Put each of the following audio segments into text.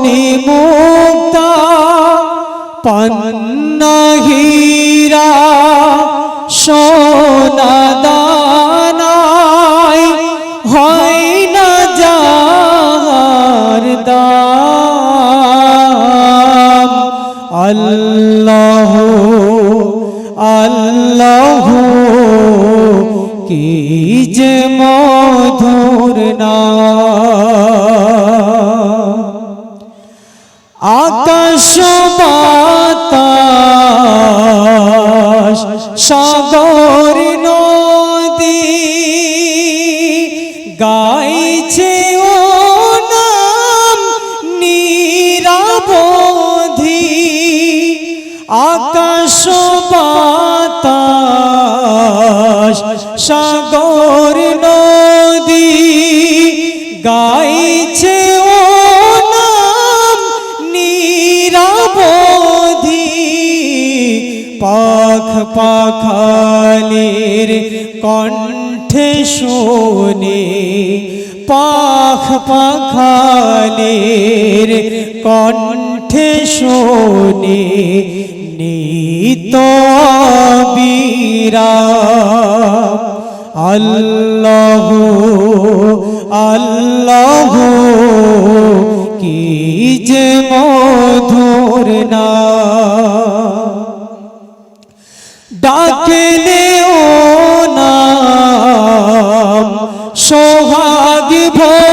মনি মুক্তা গাইছে ও নাম নিরাবধি। পাখ পাখালির কণ্ঠে শোনে। পাখ পাখালির কণ্ঠে শোনে। নিত বীরা আল্লাহ আল্লাহ কি যে মধুর না। ডাকলে ও নাম সোহাগ ভরে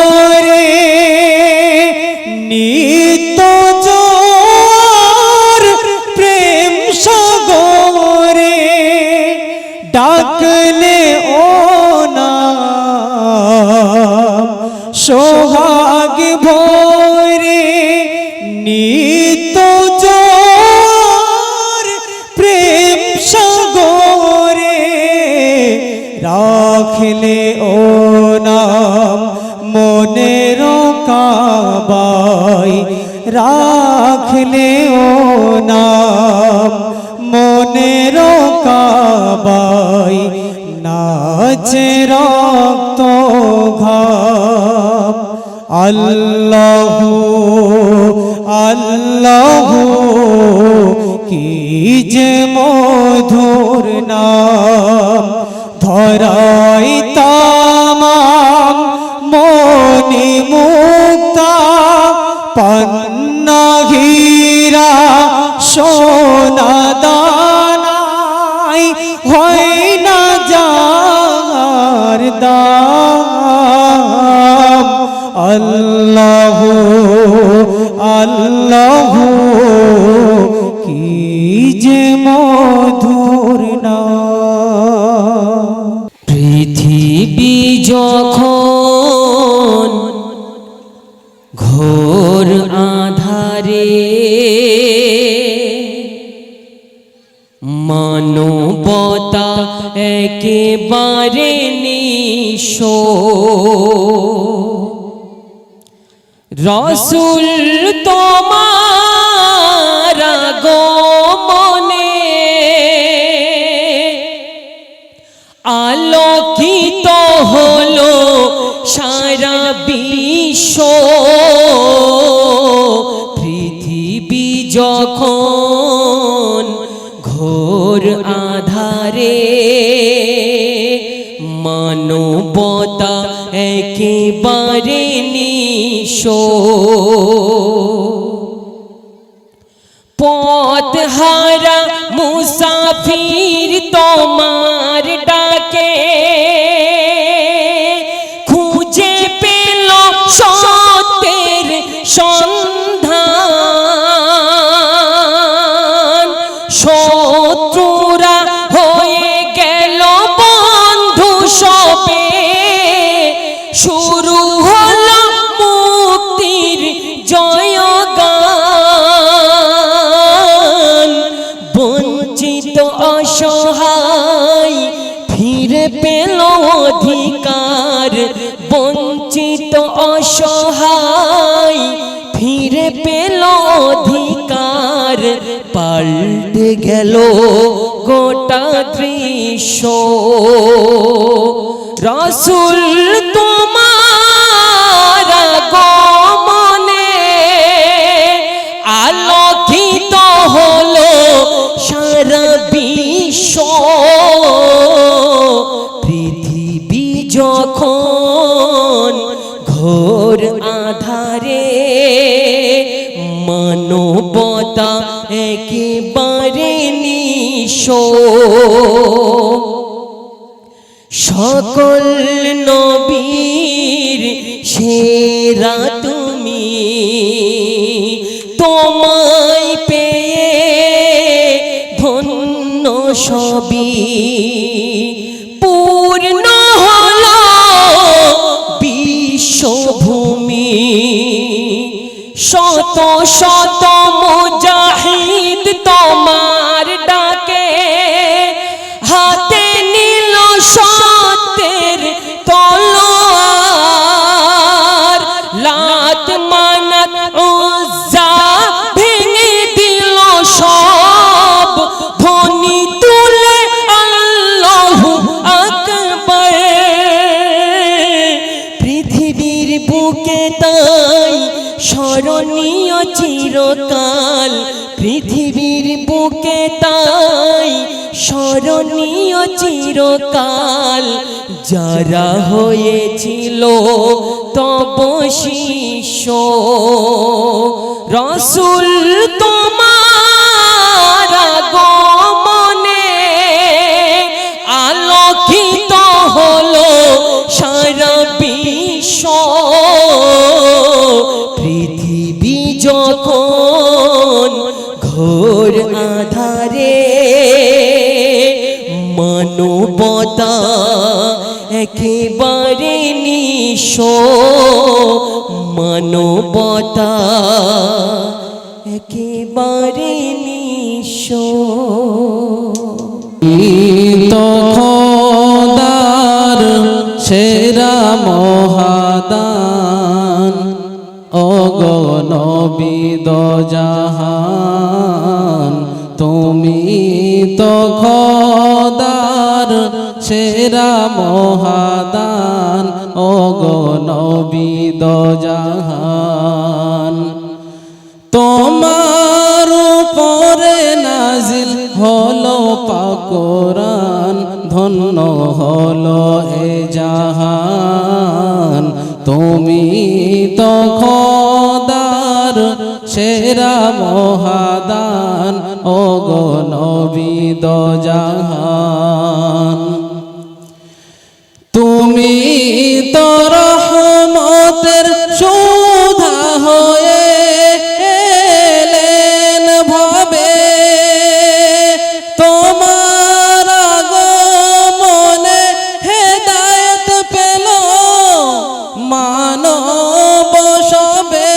সোহাগ ভরে জোর প্রেম সাগরে রাখলে ও নাম মনের কাবাই রাখলে ও নাম মনের কাবাই নাচে রক্ত ঘাম আল্লাহ আল্লাহ কি যে মধুর নাম। ধরাই তামাম মনি মুক্তা পন্নহীরা সোনা দানাই হয় আল্লাহ আল্লাহ কি যে মধুর না পৃথিবী যখন ঘোর আধারে মানবতা একেবারে নিঃস রসুল তোমার গমনে আলোকিত হলো সারা বিশ্ব। পৃথিবী যখন ঘোর আধারে মানবতা একেবারে নিশো। পথ হারা মুসাফির তোমার গোটা দৃশ্য রসুল তোমার গমনে আলোকিত হলো সারা বিশ্ব। পৃথিবী যখন ঘোর আধারে মানবতা নিঃস সকল নবীর সেরা তুমি তোমায় পেয়ে ধন্য সবই স্মরণীয় চিরকাল যারা হয়েছিল তব শিষ্য। রসুল তোমার মানবতা একেবারে নিঃস মানবতা একেবারে তো খোদার সেরা মহাদান অগণবিদ জাহান তুমি তো সেরা মহাদান অগণবিদ জাহান তোমার উপরে নাজিল হলো পাকরান ধন্য হলো এ জাহান। তুমি তো খোদার সেরা মহাদান ও গো নবিদ জাহান তুমি তো রহমতের সুধা হয়ে এলেন তোমার আগমনে হেদায়েত পেল মানব সবে।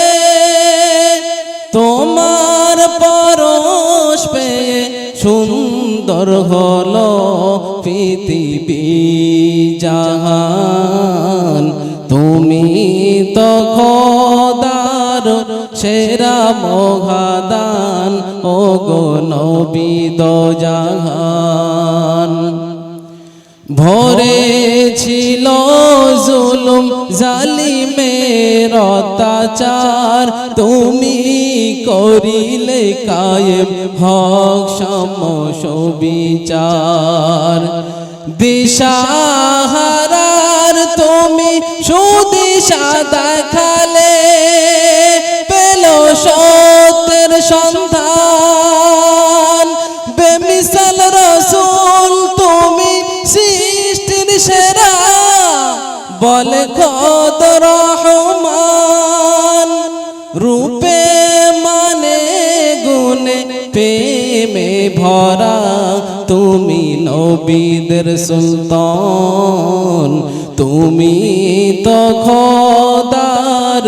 তোমার পরশ পেয়ে সুন্দর হলো পৃথিবী জাহান। তুমি তো খোদার সেরা মহাদান ও গো জাহান। ভরে ছিল জুলুম, জালিমের অত্যাচার, তুমি করিলে কায়েম হক সম সুবিচার। দিশাহারার তুমি সুদিশা দেখালে, পেল সত্যের সন্ধান। বেমিসাল রসুল তুমি সৃষ্টির সেরা, বলে কদ প্রেমে ভরা তুমি নবীদের সুলতান। তুমি তো খোদার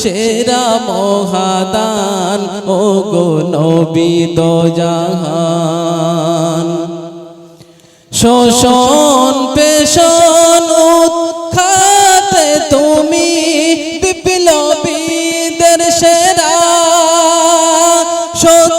সেরা মহাদান ও গো নবীদ জাহান। শোষণ পেশন খাতে তুমি বিপ্লবীদের সেরা। সত্য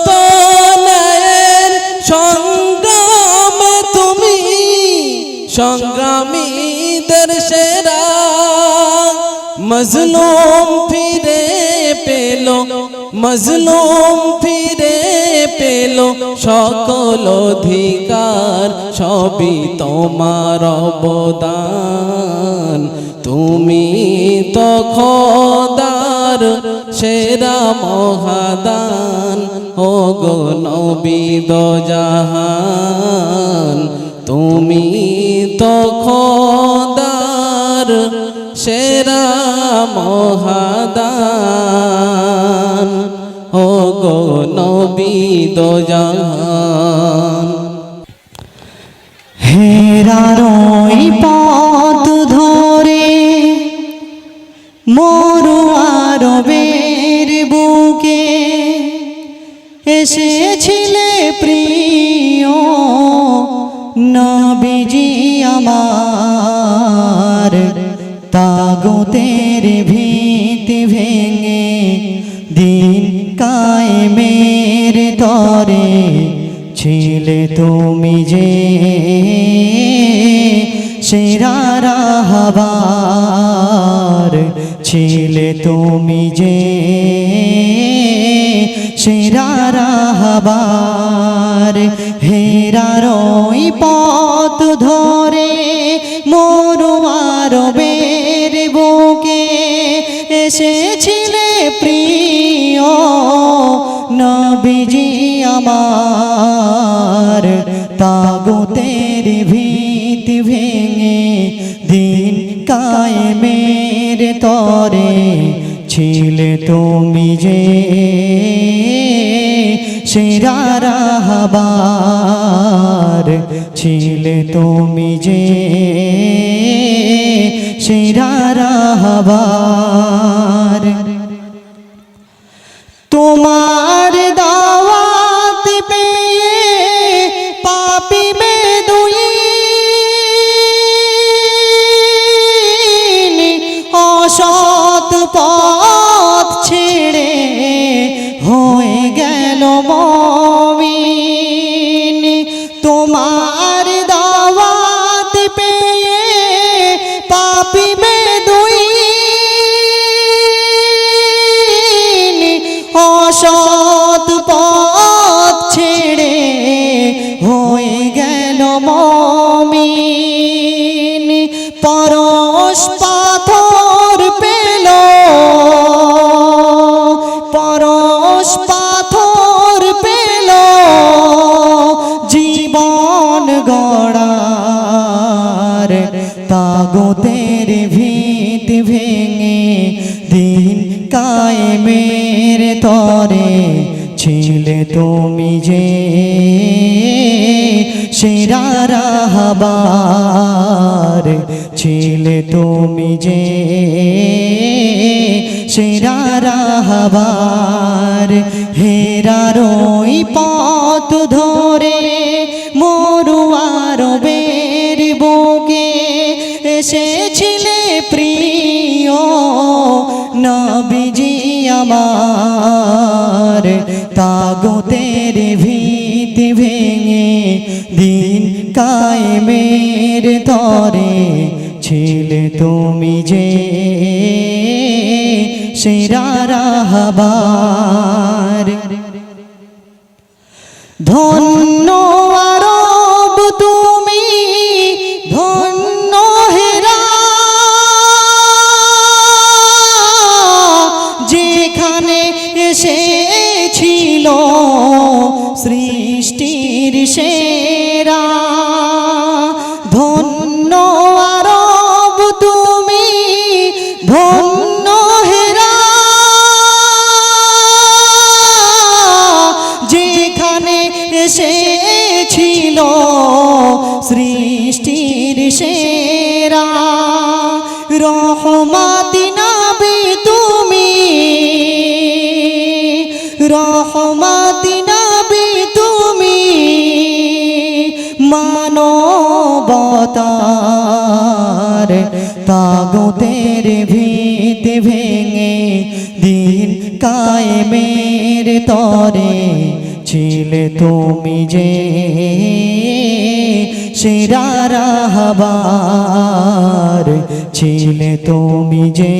মজলুম ফিরে পেল মজলুম ফিরে পেল সকল অধিকার সবই তোমার অবদান তুমি তো খোদার সেরা মহাদান ও গো নবীদ তুমি তো খোদার সেরা মহাদান। ও গো নবীদ জাহান হেরারই পথ ধরে মরু আরবের বুকে এসেছিলে প্রিয় নবীজি আমার। তাগতের ছিলে তুমি যে সেরা রাহবার ছিলে তুমি যে সেরা রাহবার হেরারই পথ ধরে মরুয়ার বের বুকে এসেছিলে প্রিয় নবীজি। তাগুতের ভিত ভেঙে দিন কায়েমের তরে ছিলে তুমি যে সেরা রাহবার। ছিলে তুমি যে সেরা রাহবার। রাহবার হেরারই পথ ধরে মরুয়ার বের বুকে এসেছিলে প্রিয় নবীজি আমার। তাগতের ভিত ভেঙে দিন কায়েমের তরে ছিলে তুমি যে সেরা রাহবার তাগতের ভিত ভেঙে দিন কায়েমের তরে ছিলে তুমি যে সেরা রাহবার ছিলে তুমি যে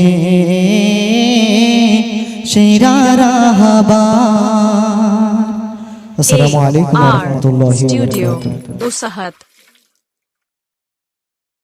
সেরা রাহবার আসসালামু আলাইকুম ওয়া রাহমাতুল্লাহি ওয়া বারাকাতুহু।